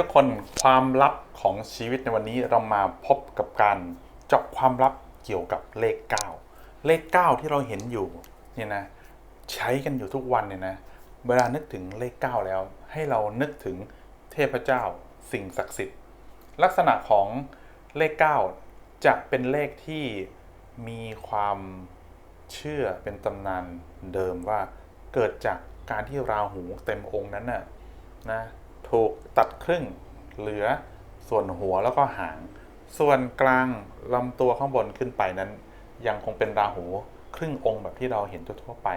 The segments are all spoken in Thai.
ทุกคนความลับของชีวิตในวันนี้เรามาพบกับการเจาะความลับเกี่ยวกับเลข 9 เลข 9 ที่เราเห็นอยู่เนี่ยนะใช้กันอยู่ทุกวันเนี่ยนะเวลานึกถึงเลข 9 แล้ว ให้เรานึกถึงเทพเจ้า สิ่งศักดิ์สิทธิ์ ลักษณะของเลข 9 จะเป็นเลขที่มีความเชื่อเป็นตำนานเดิมว่าเกิดจากการที่ราหูเต็มองค์นั้นน่ะนะ ถูกตัดครึ่ง เหลือส่วนหัวแล้วก็หาง ส่วนกลางลำตัวข้างบนขึ้นไปนั้น ยังคงเป็นราหูครึ่งองค์แบบที่เราเห็นทั่วไป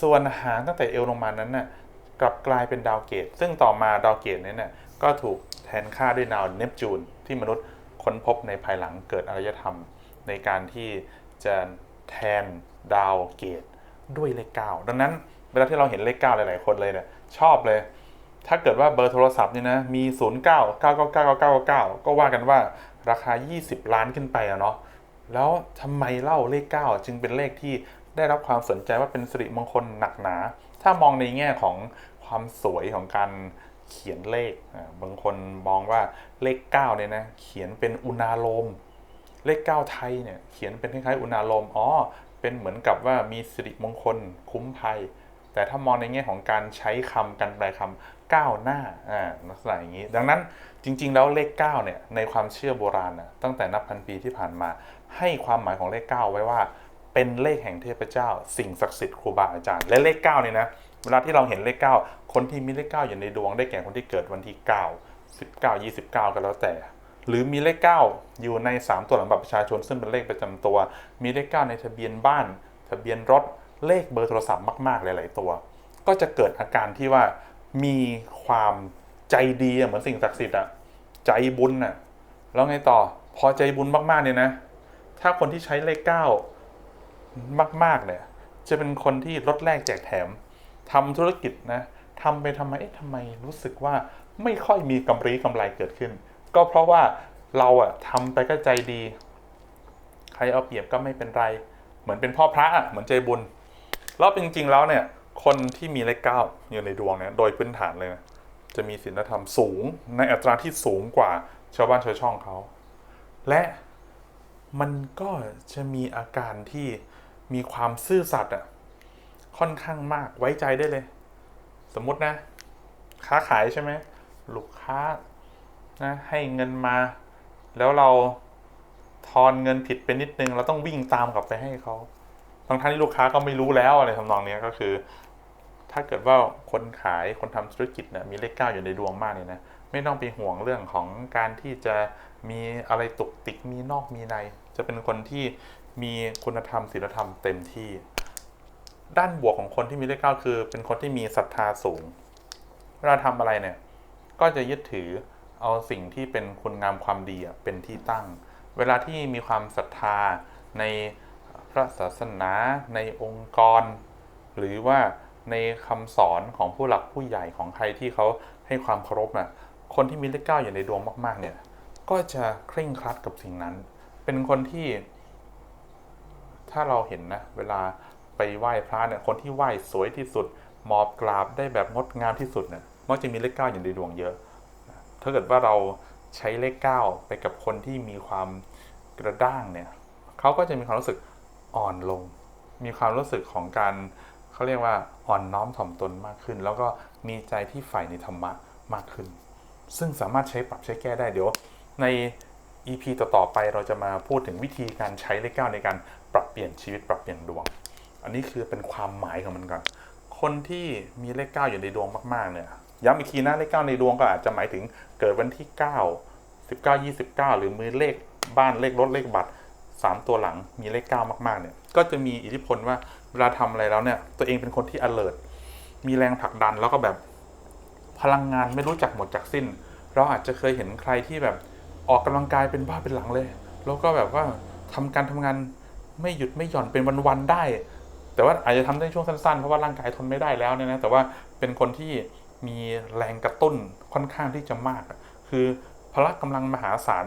ส่วนหางตั้งแต่เอวลงมานั้นน่ะกลับกลายเป็นดาวเกต ซึ่งต่อมาดาวเกตนี้น่ะก็ถูกแทนค่าด้วยดาวเนปจูน ที่มนุษย์ค้นพบในภายหลังเกิดอารยธรรม ในการที่จะแทนดาวเกตด้วยเลขเก้าดังนั้นเวลาที่เราเห็นเลขเก้าหลาย ๆ คนเลยเนี่ยชอบเลย ถ้าเกิดว่าเบอร์โทรศัพท์เนี่ยนะมี 0 9 9 9 9 9 9 9 ก็ว่ากันว่าราคา 20 ล้านขึ้นไปอะเนาะแล้วทำไมเล่าเลข 9 จึงเป็นเลขที่ได้รับความสนใจว่าเป็นสิริมงคลหนักหนา ถ้ามองในแง่ของความสวยของการเขียนเลข บางคนมองว่าเลข 9 เนี่ยนะเขียนเป็นอุณาโลม เลข 9 ไทยเนี่ยเขียนเป็นคล้ายๆอุณาโลมอ๋อเป็นเหมือนกับว่ามีสิริมงคลคุ้มภัย แต่ถ้ามองในแง่ของการใช้คำการแปลคำก้าวหน้าอ่าลักษณะอย่างนี้ ดังนั้นจริง ๆ แล้วเลข9เนี่ยในความเชื่อโบราณนะตั้งแต่นับพันปีที่ผ่านมา ให้ความหมายของเลข 9 ไว้ว่า เป็นเลขแห่งเทพเจ้า สิ่งศักดิ์สิทธิ์ครูบาอาจารย์และเลข9เนี่ยนะเวลาที่เราเห็นเลข 9 คนที่มีเลข 9 อยู่ในดวงได้แก่คนที่เกิดวันที่ 9 19 29 ก็แล้วแต่ หรือมีเลข 9 อยู่ใน 3 ตัวหลังบัตรประชาชนซึ่งเป็นเลขประจำตัว มีเลข 9 ในทะเบียนบ้าน ทะเบียนรถ เลขเบอร์โทรศัพท์มากๆหลาย ๆ ตัว ก็จะเกิดอาการที่ว่ามีความใจดีเหมือนสิ่งศักดิ์สิทธิ์อะใจบุญอะแล้วไงต่อพอใจบุญมากๆเนี่ยนะ ถ้าคนที่ใช้เลข9มาก ๆ เนี่ย จะเป็นคนที่ลดแลกแจกแถมทำธุรกิจนะทำไปทำไมเอ๊ะทำไมรู้สึกว่าไม่ค่อยมีกำไรกำไรเกิดขึ้น ก็เพราะว่าเราอะทำไปก็ใจดี ใครเอาเปรียบก็ไม่เป็นไร เหมือนเป็นพ่อพระอะเหมือนใจบุญ แล้วจริงๆแล้วเนี่ย คนที่มีเลขเก้าอยู่ในดวงเนี่ยโดยพื้นฐานเลยนะจะมีศีลธรรมสูงในอัตราที่สูงกว่าชาวบ้านชาวช่องเขา และมันก็จะมีอาการที่มีความซื่อสัตย์อะค่อนข้างมากไว้ใจได้เลย สมมตินะ ค้าขายใช่ไหมลูกค้านะให้เงินมา แล้วเราทอนเงินผิดไปนิดนึง เราต้องวิ่งตามกลับไปให้เขา ทั้งท่านที่ลูกค้าก็ไม่รู้แล้วอะไรทำนองนี้ก็คือ ถ้าเกิดว่าคนขายคนทำธุรกิจเนี่ยมีเลขเก้าอยู่ในดวงมากเนี่ยนะไม่ต้องไปห่วงเรื่องของการที่จะมีอะไรตุกติกมีนอกมีใน จะเป็นคนที่มีคุณธรรมศีลธรรมเต็มที่ ด้านบวกของคนที่มีเลขเก้าคือ เป็นคนที่มีศรัทธาสูงเวลาทำอะไรเนี่ย ก็จะยึดถือเอาสิ่งที่เป็นคุณงามความดีเป็นที่ตั้ง เวลาที่มีความศรัทธาใน พระศาสนาในองค์กร หรือว่าในคำสอนของผู้หลักผู้ใหญ่ของใครที่เขาให้ความเคารพน่ะคนที่มีเลขเก้าอยู่ในดวงมาก ๆ เนี่ย ก็จะเคร่งครัดกับสิ่งนั้น เป็นคนที่ ถ้าเราเห็นนะ เวลาไปไหว้พระเนี่ย คนที่ไหว้สวยที่สุดมอบกราบได้แบบงดงามที่สุดเนี่ยมักจะมีเลขเก้าอยู่ในดวงเยอะ ถ้าเกิดว่าเราใช้เลขเก้าไปกับคนที่มีความกระด้างเนี่ย เขาก็จะมีความรู้สึก อ่อนลง มีความรู้สึกของการเขาเรียกว่าอ่อนน้อมถ่อมตนมากขึ้น แล้วก็มีใจที่ใฝ่ในธรรมะมากขึ้น ซึ่งสามารถใช้ปรับใช้แก้ได้เดี๋ยว ใน EP ต่อๆไปเราจะมาพูดถึงวิธีการใช้เลขเก้าในการปรับเปลี่ยนชีวิตปรับเปลี่ยนดวง อันนี้คือเป็นความหมายของมันก่อน คนที่มีเลขเก้าอยู่ในดวงมากๆเนี่ยย้ำอีกทีนะเลขเก้าในดวงก็อาจจะหมายถึงเกิดวันที่ 9 19 29 หรือมือเลขบ้านเลขรถเลขบัตร 3 ตัวหลังมีเลข 9 มากๆเนี่ยก็จะมีอิทธิพลว่าเวลาทำอะไรแล้วเนี่ย ตัวเองเป็นคนที่ alert มีแรงผลักดันแล้วก็แบบพลังงานไม่รู้จักหมดจากสิ้น เราอาจจะเคยเห็นใครที่แบบออกกำลังกายเป็นบ้าเป็นหลังเลย แล้วก็แบบว่าทำการทำงานไม่หยุดไม่หย่อนเป็นวันๆได้ แต่ว่าอาจจะทำได้ช่วงสั้นๆ เพราะว่าร่างกายทนไม่ได้แล้วเนี่ยนะแต่ว่าเป็นคนที่มีแรงกระตุ้นค่อนข้างที่จะมาก คือพละกำลังมหาศาล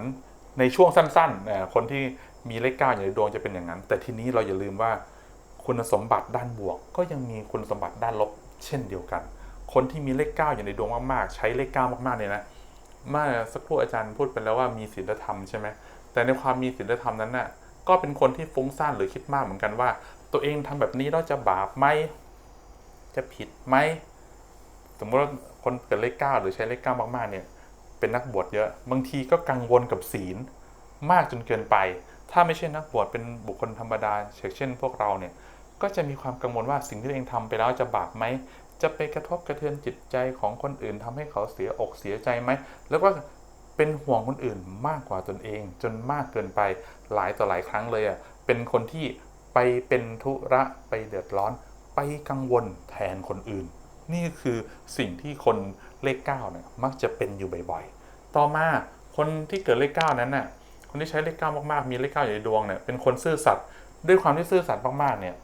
ในช่วงสั้นๆ คนที่ มีเลขเก้าอยู่ในดวงจะเป็นอย่างนั้น แต่ทีนี้เราอย่าลืมว่าคุณสมบัติด้านบวก ก็ยังมีคุณสมบัติด้านลบ เช่นเดียวกัน คนที่มีเลขเก้าอยู่ในดวงมากๆ ใช้เลขเก้ามากๆเนี่ยนะเมื่อสักครู่อาจารย์พูดไปแล้วว่ามีศีลธรรมใช่ไหมแต่ในความมีศีลธรรมนั้นน่ะก็เป็นคนที่ฟุ้งซ่านหรือคิดมากเหมือนกันว่า ตัวเองทำแบบนี้แล้วจะบาปไหมจะผิดไหมสมมติว่าคนเกิดเลขเก้าหรือใช้เลขเก้ามากๆเนี่ยเป็นนักบวชเยอะ บางทีก็กังวลกับศีลมากจนเกินไป ถ้าไม่ใช่นักบวชเป็นบุคคลธรรมดาเช่น พวกเราเนี่ยก็จะมีความกังวลว่าสิ่งที่ตัวเองทำไปแล้วจะบาปไหมจะไปกระทบกระเทือนจิตใจของคนอื่นทำให้เขาเสียอกเสียใจไหมแล้วก็เป็นห่วงคนอื่นมากกว่าตนเอง จนมากเกินไปหลายต่อหลายครั้งเลยอะเป็นคนที่ไปเป็นธุระไปเดือดร้อน ไปกังวลแทนคนอื่น นี่คือสิ่งที่คนเลขเก้าเนี่ยมักจะเป็นอยู่บ่อยๆ ต่อมาคนที่เกิดเลขเก้านั้นน่ะ คนที่ใช้เลขเก้ามากๆ มีเลขเก้าอยู่ในดวงเนี่ย เป็นคนซื่อสัตย์ ด้วยความที่ซื่อสัตย์มากๆ เนี่ย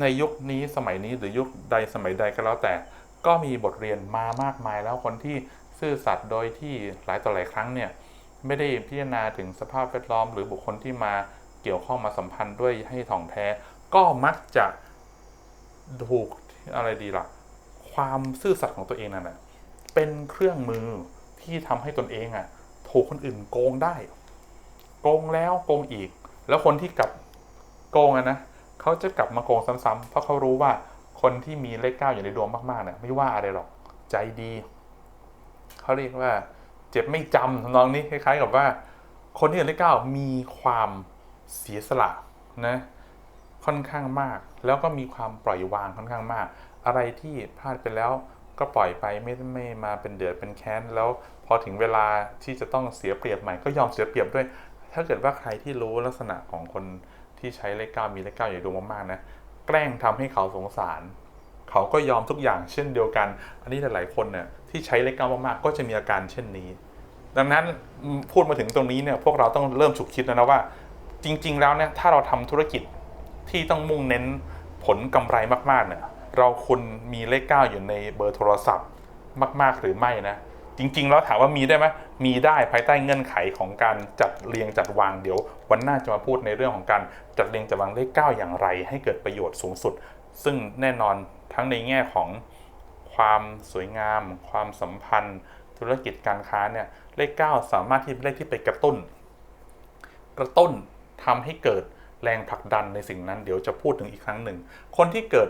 ในยุคนี้สมัยนี้หรือยุคใดสมัยใดก็แล้วแต่ ก็มีบทเรียนมามากมายแล้วคนที่ซื่อสัตย์โดยที่หลายต่อหลายครั้งเนี่ย ไม่ได้พิจารณาถึงสภาพแวดล้อม หรือบุคคลที่มาเกี่ยวข้องมาสัมพันธ์ด้วยให้ถ่องแท้ ก็มักจะถูกอะไรดีล่ะ ความซื่อสัตย์ของตัวเองนั่นแหละเป็นเครื่องมือที่ทำให้ตนเองอะถูกคนอื่นโกงได้ โกงแล้วโกงอีก แล้วคนที่กลับโกงอะนะเขาจะกลับมาโกงซ้ำๆเพราะเขารู้ว่าคนที่มีเลขเก้าอยู่ในดวงมากๆเนี่ยไม่ว่าอะไรหรอกใจดีเขาเรียกว่า เจ็บไม่จำทำนองนี้คล้ายๆ กับว่า คนที่เกิดเลขเก้ามีความเสียสละนะค่อนข้างมาก แล้วก็มีความปล่อยวางค่อนข้างมาก อะไรที่พลาดไปแล้วก็ปล่อยไปไม่ไม่มาเป็นเดือดเป็นแค้น แล้วพอถึงเวลาที่จะต้องเสียเปรียบใหม่ก็ยอมเสียเปรียบด้วย ถ้าเกิดว่าใครที่รู้ลักษณะของคนที่ใช้เลขเก้ามีเลขเก้าอยู่ดวงมากๆนะแกล้งทำให้เขาสงสาร เขาก็ยอมทุกอย่างเช่นเดียวกัน อันนี้หลายๆคนเนี่ยที่ใช้เลขเก้ามากๆ ก็จะมีอาการเช่นนี้ ดังนั้นพูดมาถึงตรงนี้เนี่ยพวกเราต้องเริ่มฉุกคิดแล้วนะว่า จริง ๆ แล้วเนี่ยถ้าเราทำธุรกิจที่ต้องมุ่งเน้นผลกำไรมากๆเนี่ยเราคุณมีเลขเก้าอยู่ในเบอร์โทรศัพท์มาก ๆ หรือไม่นะ จริงๆ แล้วถามว่ามีได้ไหมมีได้ภายใต้เงื่อนไขของการจัดเรียงจัดวางเดี๋ยว วันหน้าจะมาพูดในเรื่องของการจัดเรียงจัดวางเลขเก้าอย่างไร ให้เกิดประโยชน์สูงสุด ซึ่งแน่นอนทั้งในแง่ของความสวยงาม ความสัมพันธ์ ธุรกิจการค้าเนี่ยเลข 9 สามารถที่เป็นเลขที่ไปกระตุ้น กระตุ้นทำให้เกิดแรงผลักดันในสิ่งนั้น เดี๋ยวจะพูดถึงอีกครั้งหนึ่ง คนที่เกิด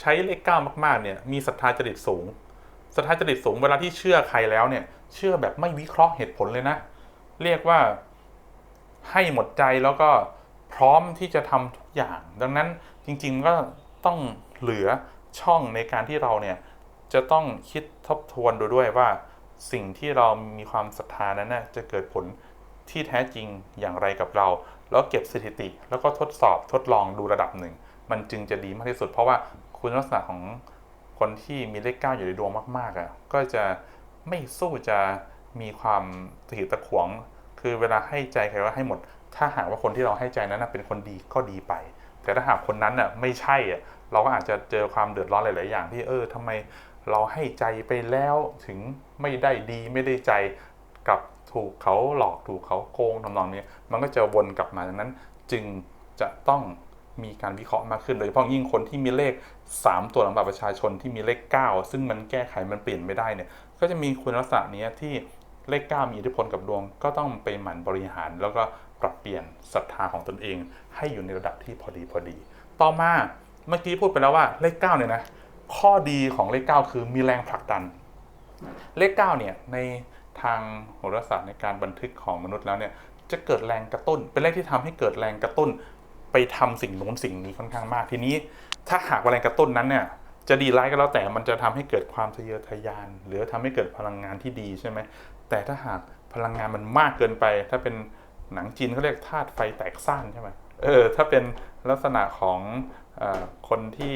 ใช้เลข 9 มากๆเนี่ยมีศรัทธาจริตสูง ศรัทธาจริตสูงเวลาที่เชื่อใครแล้วเนี่ย เชื่อแบบไม่วิเคราะห์เหตุผลเลยนะ เรียกว่าให้หมดใจแล้วก็พร้อมที่จะทำทุกอย่าง ดังนั้นจริงๆก็ต้องเหลือช่องในการที่เราเนี่ยจะต้องคิดทบทวนดูด้วยว่าสิ่งที่เรามีความศรัทธานั้นนะจะเกิดผลที่แท้จริงอย่างไรกับเรา แล้วเก็บสถิติ แล้วก็ทดสอบทดลองดูระดับหนึ่ง มันจึงจะดีมากที่สุด เพราะว่าคุณลักษณะของ คนที่มีเลขเก้าอยู่ในดวงมากๆอะก็จะไม่สู้จะมีความตะหิตะขวง คือเวลาให้ใจใครว่าให้หมด ถ้าหากว่าคนที่เราให้ใจนั้นเป็นคนดีก็ดีไป แต่ถ้าหากคนนั้นน่ะไม่ใช่อะเราก็อาจจะเจอความเดือดร้อนหลาย ๆ อย่างที่เออทำไมเราให้ใจไปแล้วถึงไม่ได้ดีไม่ได้ใจกับถูกเขาหลอกถูกเขาโกงทำนองนี้ มันก็จะวนกลับมาดังนั้นจึงจะต้อง มีการวิเคราะห์มากขึ้น โดยเฉพาะยิ่งคนที่มีเลข 3 ตัวหลังบัตรประชาชนที่มีเลข 9 ซึ่งมันแก้ไขมันเปลี่ยนไม่ได้เนี่ยก็จะมีคุณลักษณะนี้ที่เลข 9 มีอิทธิพลกับดวง ก็ต้องไปหมั่นบริหาร แล้วก็ปรับเปลี่ยนศรัทธาของตนเอง ให้อยู่ในระดับที่พอดีพอดี ต่อมาเมื่อกี้พูดไปแล้วว่าเลข9เนี่ยนะข้อดีของเลข 9 คือมีแรงผลักดัน เลข9เนี่ยในทางโหราศาสตร์ในการบันทึกของมนุษย์แล้วเนี่ยจะเกิดแรงกระตุ้น เป็นเลขที่ทำให้เกิดแรงกระตุ้น ไปทำสิ่งโน้นสิ่งนี้ค่อนข้างมาก ทีนี้ถ้าหากแรงกระตุ้นนั้นเนี่ยจะดีร้ายก็แล้วแต่มันจะทำให้เกิดความทะเยอทะยาน หรือทำให้เกิดพลังงานที่ดีใช่ไหมแต่ถ้าหากพลังงานมันมากเกินไป ถ้าเป็นหนังจีนเขาเรียกธาตุไฟแตกซ่านใช่ไหมเออถ้าเป็นลักษณะของออคนที่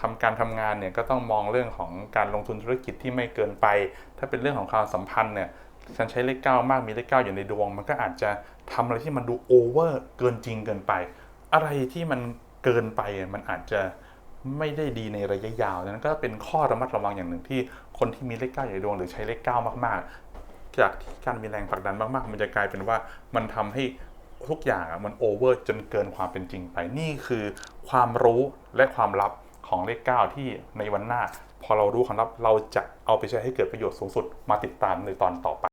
ทำการทำงานเนี่ยก็ต้องมองเรื่องของการลงทุนธุรกิจที่ไม่เกินไป ถ้าเป็นเรื่องของความสัมพันธ์เนี่ยฉันใช้เลขเก้ามากมีเลขเก้าอยู่ในดวง มันก็อาจจะทำอะไรที่มันดูโอเวอร์เกินจริงเกินไป อะไรที่มันเกินไปมันอาจจะไม่ได้ดีในระยะยาวนั้นก็เป็นข้อระมัดระวังอย่างหนึ่งที่คนที่มีเลขเก้าอยู่ดวงหรือใช้เลขเก้ามาก ๆ จากที่การมีแรงผลักดันมากๆ มันจะกลายเป็นว่ามันทำให้ทุกอย่างมันโอเวอร์จนเกินความเป็นจริงไปนี่คือความรู้และความลับของเลขเก้าที่ในวันหน้า พอเรารู้ความลับเราจะเอาไปใช้ให้เกิดประโยชน์สูงสุดมาติดตามในตอนต่อไป